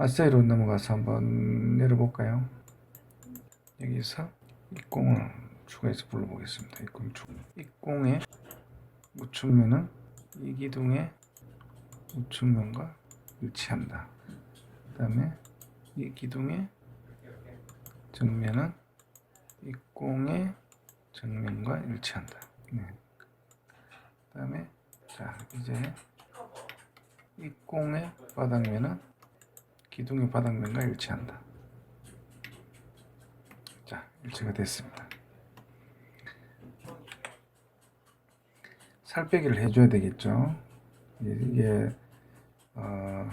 아사이로 넘어가서 한번 내려볼까요? 여기서 입공을 추가해서 불러보겠습니다. 입공 추 입공에 우측면은 이 기둥의 우측면과 일치한다. 그 다음에 이 기둥의 정면은 입공의 정면과 일치한다. 네. 그 다음에 자 이제 입공의 바닥면은 기둥의 바닥면과 일치한다. 자, 일치가 됐습니다. 살 빼기를 해줘야 되겠죠. 이게 어,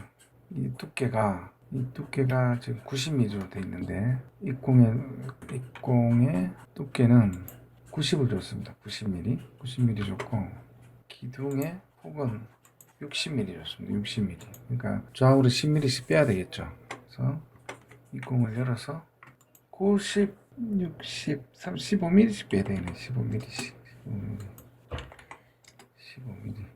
이 두께가 이 두께가 지금 90mm로 돼 있는데 입공의 입공의 두께는 90을 줬습니다. 90mm, 90mm 줬고 기둥의 폭은 60mm 줬습니다. 60mm. 그러니까 좌우로 10mm씩 빼야 되겠죠. 그래서 이 공을 열어서 90, 60, 3, 15mm씩 빼야 되네. 15mm씩. 15mm. 15mm.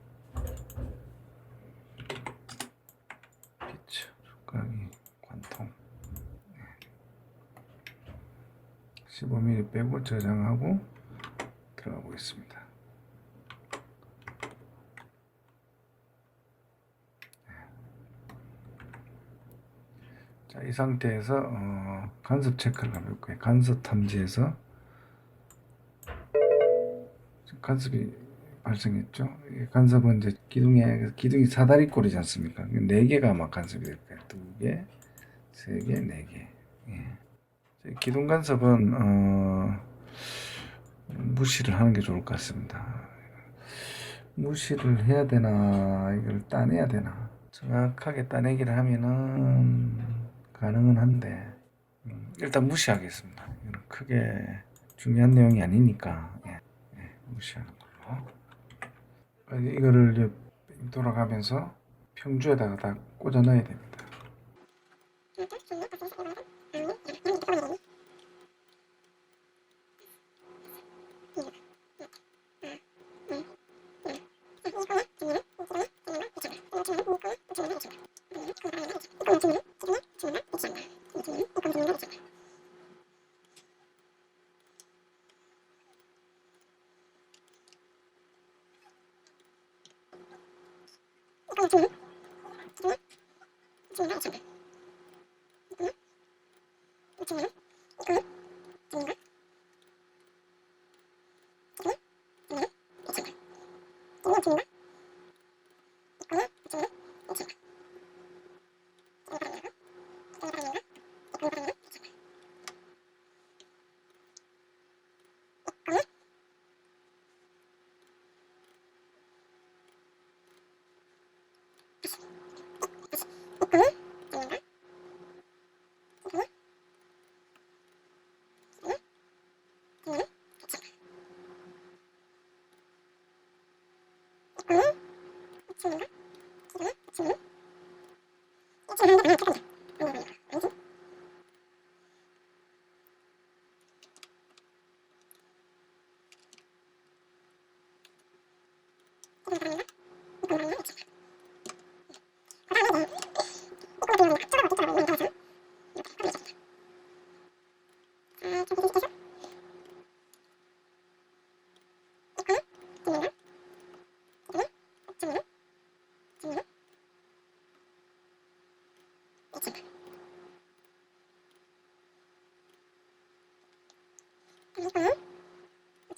15mm 빼고 저장하고 들어가 보겠습니다. 자, 이 상태에서 어, 간섭 체크를 해볼 거예요. 간섭 탐지에서 간섭이 발생했죠. 이 간섭은 이제 기둥에 기둥이 사다리 꼴이지 않습니까? 네 개가 막 간섭이 될 거예요. 두 개, 세 개, 네 개. 예. 자, 기둥 간섭은 어, 무시를 하는 게 좋을 것 같습니다. 무시를 해야 되나 이걸 따내야 되나 정확하게 따내기를 하면은 가능은 한데 음, 일단 무시하겠습니다. 이건 크게 중요한 내용이 아니니까 예, 예, 무시하는 걸로 어, 이거를 돌아가면서 평주에다가 다 꽂아 넣어야 됩니다. いい感じに慣れちゃう。Thank you.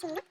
சொல்லுங்கள்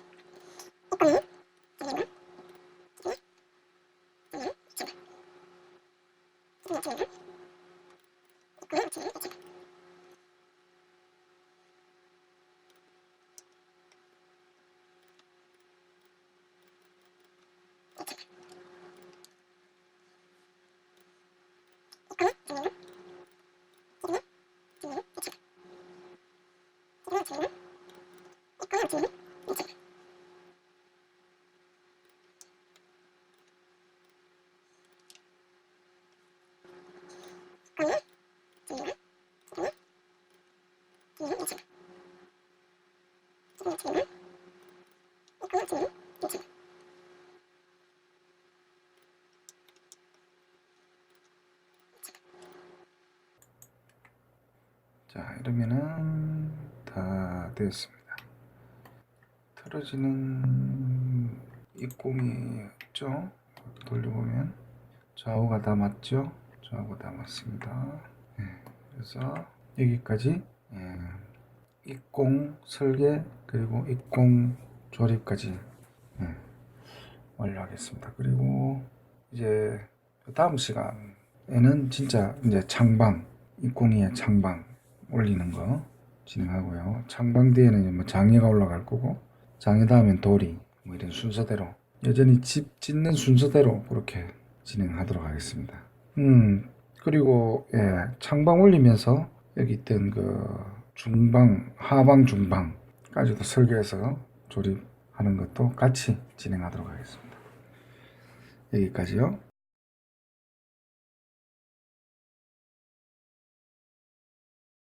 이거랑 지금 이거는 지금 이제 자 이러면은 다 되었습니다. 틀어지는 입공이었죠. 돌려보면 좌우가 다 맞죠? 좌우가 다 맞습니다. 네, 그래서 여기까지 예, 입공 설계 그리고 입공 조립까지 예, 완료하겠습니다. 그리고 이제 다음 시간에는 진짜 이제 창방 입공이의 창방 올리는 거 진행하고요. 창방 뒤에는 뭐 장애가 올라갈 거고 장애 다음엔 돌이 뭐 이런 순서대로 여전히 집 짓는 순서대로 그렇게 진행하도록 하겠습니다. 음 그리고 예 창방 올리면서 여기 있던 그 중방 하방 중방까지도 설계해서 조립하는 것도 같이 진행하도록 하겠습니다. 여기까지요.